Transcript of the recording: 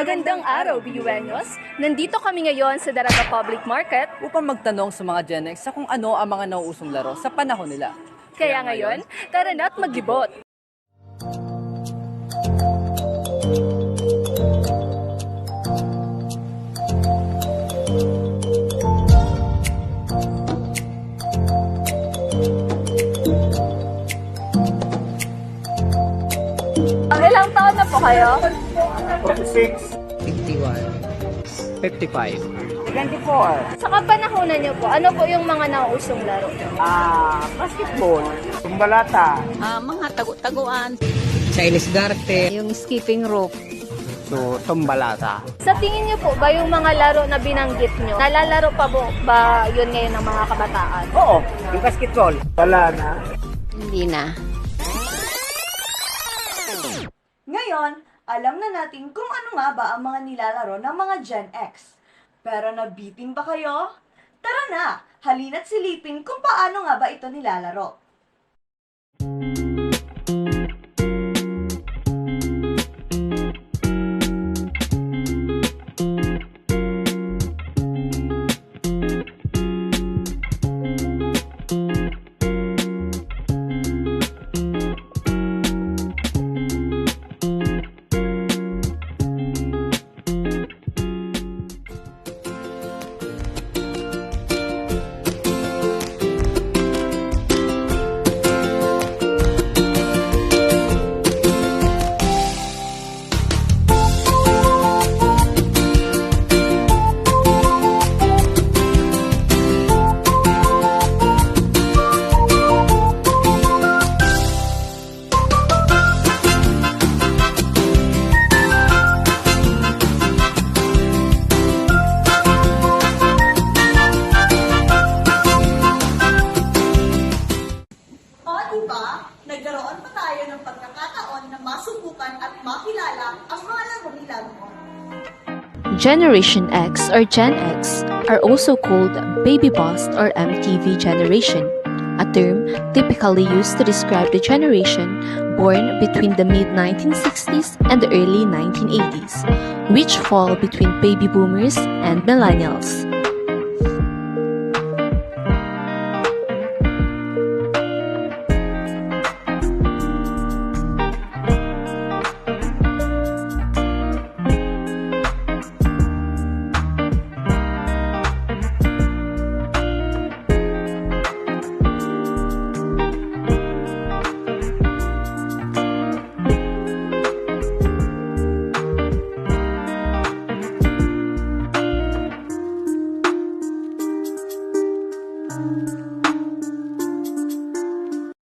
Magandang araw, Biyuenos! Nandito kami ngayon sa Daraga Public Market, upang magtanong sa mga Gen X sa kung ano ang mga nauusong laro sa panahon nila. kaya ngayon, tara na't maglibot! Ang ilang taon na po kayo? 46. 51. 55. 24. Sa kapanahonan niyo po, ano po yung mga nauusong laro? Ah, basketball. Tumbalata. Ah, mga tagu-taguan. Chinese Garte. Yung skipping rope. So, tumbalata. Sa tingin niyo po ba yung mga laro na binanggit niyo, nalalaro pa po ba yun ngayon ng mga kabataan? Oo, yung basketball. Wala na. Hindi na. Ngayon, alam na natin kung ano nga ba ang mga nilalaro ng mga Gen X. Pero nabitin ba kayo? Tara na, halina't silipin kung paano nga ba ito nilalaro. O, diba? Nagkaroon pa tayo ng pagkakataon na masubukan at makilala ang mga laro nila noon. Generation X or Gen X are also called baby bust or MTV generation, a term typically used to describe the generation born between the mid 1960s and the early 1980s, which fall between baby boomers and millennials.